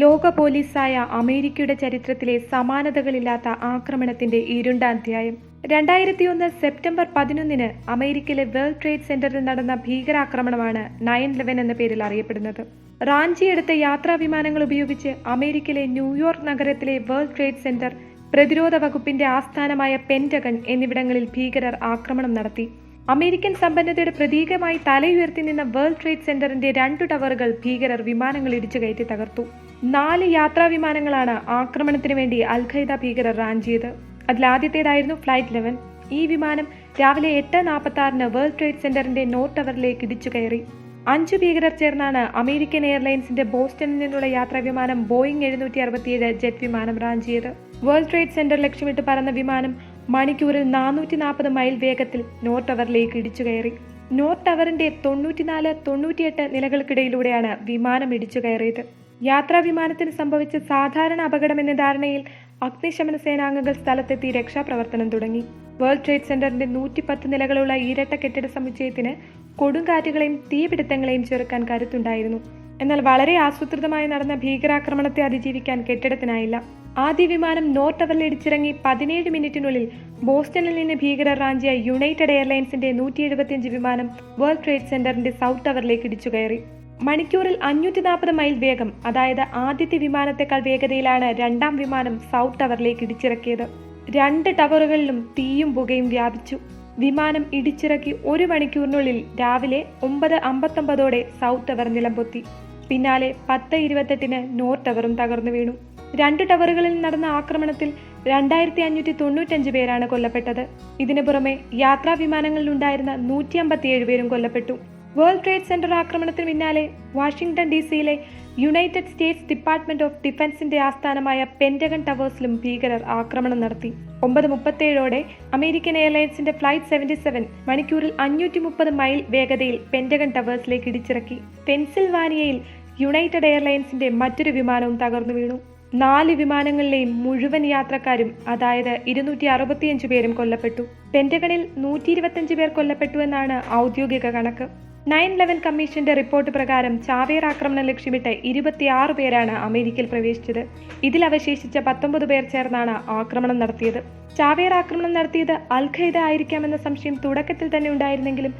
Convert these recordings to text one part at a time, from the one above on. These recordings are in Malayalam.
ലോക പോലീസായ അമേരിക്കയുടെ ചരിത്രത്തിലെ സമാനതകളില്ലാത്ത ആക്രമണത്തിന്റെ ഇരുണ്ട അധ്യായം. രണ്ടായിരത്തിയൊന്ന് സെപ്റ്റംബർ പതിനൊന്നിന് അമേരിക്കയിലെ വേൾഡ് ട്രേഡ് സെന്ററിൽ നടന്ന ഭീകരാക്രമണമാണ് നയൻ ലെവൻ എന്ന പേരിൽ അറിയപ്പെടുന്നത്. റാഞ്ചിയെടുത്ത യാത്രാ വിമാനങ്ങൾ ഉപയോഗിച്ച് അമേരിക്കയിലെ ന്യൂയോർക്ക് നഗരത്തിലെ വേൾഡ് ട്രേഡ് സെന്റർ പ്രതിരോധ വകുപ്പിന്റെ ആസ്ഥാനമായ പെന്റഗൺ എന്നിവിടങ്ങളിൽ ഭീകരർ ആക്രമണം നടത്തി. അമേരിക്കൻ സമ്പന്നതയുടെ പ്രതീകമായി തലയുയർത്തി നിന്ന വേൾഡ് ട്രേഡ് സെന്ററിന്റെ രണ്ടു ടവറുകൾ ഭീകരർ വിമാനങ്ങൾ ഇടിച്ചു കയറ്റി തകർത്തു. നാല് യാത്രാ വിമാനങ്ങളാണ് ആക്രമണത്തിന് വേണ്ടി അൽ ഖൈദ ഭീകരർ റാഞ്ചിയത്. അതിലാദ്യത്തേതായിരുന്നു ഫ്ലൈറ്റ് ലെവൻ ഈ വിമാനം രാവിലെ എട്ട് നാൽപ്പത്തി ആറിന് വേൾഡ് ട്രേഡ് സെന്ററിന്റെ നോർത്ത് ടവറിലേക്ക് ഇടിച്ചു കയറി. അഞ്ചു ഭീകരർ ചേർന്നാണ് അമേരിക്കൻ എയർലൈൻസിന്റെ ബോസ്റ്റണിൽ നിന്നുള്ള യാത്രാ വിമാനം ബോയിങ് എഴുന്നൂറ്റി അറുപത്തിയേഴ് ജെറ്റ് വിമാനം റാഞ്ചിയത്. വേൾഡ് ട്രേഡ് സെന്റർ ലക്ഷ്യമിട്ട് പറന്ന വിമാനം മണിക്കൂറിൽ നാനൂറ്റി നാൽപ്പത് മൈൽ വേഗത്തിൽ നോർത്ത് ടവറിലേക്ക് ഇടിച്ചു കയറി. നോർത്ത് ടവറിന്റെ തൊണ്ണൂറ്റിനാല് തൊണ്ണൂറ്റിയെട്ട് നിലകൾക്കിടയിലൂടെയാണ് വിമാനം ഇടിച്ചു കയറിയത്. യാത്രാ വിമാനത്തിന് സംഭവിച്ച സാധാരണ അപകടമെന്ന ധാരണയിൽ അഗ്നിശമന സേനാംഗങ്ങൾ സ്ഥലത്തെത്തി രക്ഷാപ്രവർത്തനം തുടങ്ങി. വേൾഡ് ട്രേഡ് സെന്ററിന്റെ നൂറ്റി പത്ത് നിലകളുള്ള ഇരട്ട കെട്ടിട സമുച്ചയത്തിന് കൊടുങ്കാറ്റുകളെയും തീപിടുത്തങ്ങളെയും ചെറുക്കാൻ കരുത്തുണ്ടായിരുന്നു. എന്നാൽ വളരെ ആസൂത്രിതമായി നടന്ന ഭീകരാക്രമണത്തെ അതിജീവിക്കാൻ കെട്ടിടത്തിനായില്ല. ആദ്യ വിമാനം നോർത്ത് ടവറിൽ ഇടിച്ചിറങ്ങി പതിനേഴ് മിനിറ്റിനുള്ളിൽ ബോസ്റ്റണിൽ നിന്ന് ഭീകരർ റാഞ്ചിയ യുണൈറ്റഡ് എയർലൈൻസിന്റെ നൂറ്റി വിമാനം വേൾഡ് ട്രേഡ് സെന്ററിന്റെ സൗത്ത് ടവറിലേക്ക് ഇടിച്ചു കയറി മണിക്കൂറിൽ അഞ്ഞൂറ്റി നാൽപ്പത് മൈൽ വേഗം അതായത് ആദ്യത്തെ വിമാനത്തെക്കാൾ വേഗതയിലാണ് രണ്ടാം വിമാനം സൗത്ത് ടവറിലേക്ക് ഇടിച്ചിറക്കിയത്. രണ്ട് ടവറുകളിലും തീയും പുകയും വ്യാപിച്ചു. വിമാനം ഇടിച്ചിറക്കി ഒരു മണിക്കൂറിനുള്ളിൽ രാവിലെ ഒമ്പത് അമ്പത്തൊമ്പതോടെ സൗത്ത് ടവർ നിലംപൊത്തി. പിന്നാലെ പത്ത് ഇരുപത്തെട്ടിന് നോർത്ത് ടവറും തകർന്നു വീണു. രണ്ട് ടവറുകളിൽ നടന്ന ആക്രമണത്തിൽ രണ്ടായിരത്തി അഞ്ഞൂറ്റി തൊണ്ണൂറ്റഞ്ച് പേരാണ് കൊല്ലപ്പെട്ടത്. ഇതിനു പുറമെ യാത്രാ വിമാനങ്ങളിലുണ്ടായിരുന്ന നൂറ്റി അമ്പത്തിയേഴ് പേരും കൊല്ലപ്പെട്ടു. വേൾഡ് ട്രേഡ് സെന്റർ ആക്രമണത്തിന് പിന്നാലെ വാഷിംഗ്ടൺ ഡി സിയിലെ യുണൈറ്റഡ് സ്റ്റേറ്റ്സ് ഡിപ്പാർട്ട്മെന്റ് ഓഫ് ഡിഫൻസിന്റെ ആസ്ഥാനമായ പെന്റഗൺ ടവേഴ്സിലും ഭീകരർ ആക്രമണം നടത്തി. ഒമ്പത് മുപ്പത്തേഴോടെ അമേരിക്കൻ എയർലൈൻസിന്റെ ഫ്ലൈറ്റ് സെവന്റി സെവൻ മണിക്കൂറിൽ അഞ്ഞൂറ്റി മുപ്പത് മൈൽ വേഗതയിൽ പെന്റഗൺ ടവേഴ്സിലേക്ക് ഇടിച്ചിറക്കി. പെൻസിൽവാനിയയിൽ യുണൈറ്റഡ് എയർലൈൻസിന്റെ മറ്റൊരു വിമാനവും തകർന്നു വീണു. നാല് വിമാനങ്ങളിലെയും മുഴുവൻ യാത്രക്കാരും അതായത് ഇരുന്നൂറ്റി അറുപത്തിയഞ്ച് പേരും കൊല്ലപ്പെട്ടു. പെന്റഗണിൽ നൂറ്റി ഇരുപത്തിയഞ്ച് പേർ കൊല്ലപ്പെട്ടു എന്നാണ് ഔദ്യോഗിക കണക്ക്. നയൻ ലെവൻ കമ്മീഷന്റെ റിപ്പോർട്ട് പ്രകാരം ചാവേർ ആക്രമണം ലക്ഷ്യമിട്ട് ഇരുപത്തിയാറ് പേരാണ് അമേരിക്കയിൽ പ്രവേശിച്ചത്. ഇതിൽ അവശേഷിച്ച പത്തൊമ്പത് പേർ ചേർന്നാണ് ആക്രമണം നടത്തിയത്. ചാവേർ ആക്രമണം നടത്തിയത് അൽ ഖൈദ ആയിരിക്കാമെന്ന സംശയം തുടക്കത്തിൽ തന്നെ ഉണ്ടായിരുന്നെങ്കിലും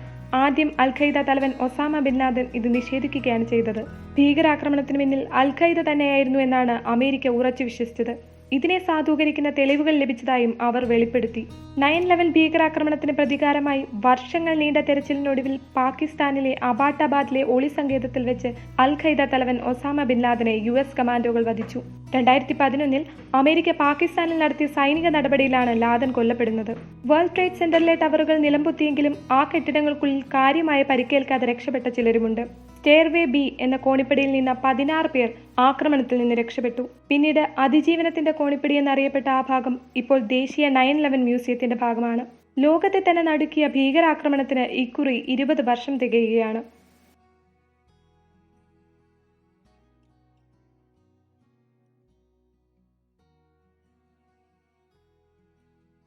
ആദ്യം അൽ ഖൈദ തലവൻ ഒസാമ ബിൻ ലാദൻ ഇത് നിഷേധിക്കുകയാണ് ചെയ്തത്. ഭീകരാക്രമണത്തിന് പിന്നിൽ അൽ ഖൈദ തന്നെയായിരുന്നു എന്നാണ് അമേരിക്ക ഉറച്ചു വിശ്വസിച്ചത്. ഇതിനെ സാധൂകരിക്കുന്ന തെളിവുകൾ ലഭിച്ചതായും അവർ വെളിപ്പെടുത്തി. നയൻ ലെവൽ ഭീകരാക്രമണത്തിന് പ്രതികാരമായി വർഷങ്ങൾ നീണ്ട തെരച്ചിലിനൊടുവിൽ പാകിസ്ഥാനിലെ അബാട്ടാബാദിലെ ഒളി സങ്കേതത്തിൽ വെച്ച് അൽ ഖൈദ തലവൻ ഒസാമ ബിൻ ലാദനെ യു എസ് കമാൻഡോകൾ വധിച്ചു. രണ്ടായിരത്തി പതിനൊന്നിൽ അമേരിക്ക പാകിസ്ഥാനിൽ നടത്തിയ സൈനിക നടപടിയിലാണ് ലാദൻ കൊല്ലപ്പെടുന്നത്. വേൾഡ് ട്രേഡ് സെന്ററിലെ ടവറുകൾ നിലംപൊത്തിയെങ്കിലും ആ കെട്ടിടങ്ങൾക്കുള്ളിൽ കാര്യമായ പരിക്കേൽക്കാതെ രക്ഷപ്പെട്ട ചിലരുമുണ്ട്. സ്റ്റെയർവേ ബി എന്ന കോണിപ്പടിയിൽ നിന്ന് പതിനാറ് പേർ ആക്രമണത്തിൽ നിന്ന് രക്ഷപ്പെട്ടു. പിന്നീട് അതിജീവനത്തിന്റെ കോണിപ്പടി എന്നറിയപ്പെട്ട ആ ഭാഗം ഇപ്പോൾ ദേശീയ നയൻ ലെവൻ മ്യൂസിയത്തിന്റെ ഭാഗമാണ്. ലോകത്തെ തന്നെ നടുക്കിയ ഭീകരാക്രമണത്തിന് ഇക്കുറി ഇരുപത് വർഷം തികയുകയാണ്.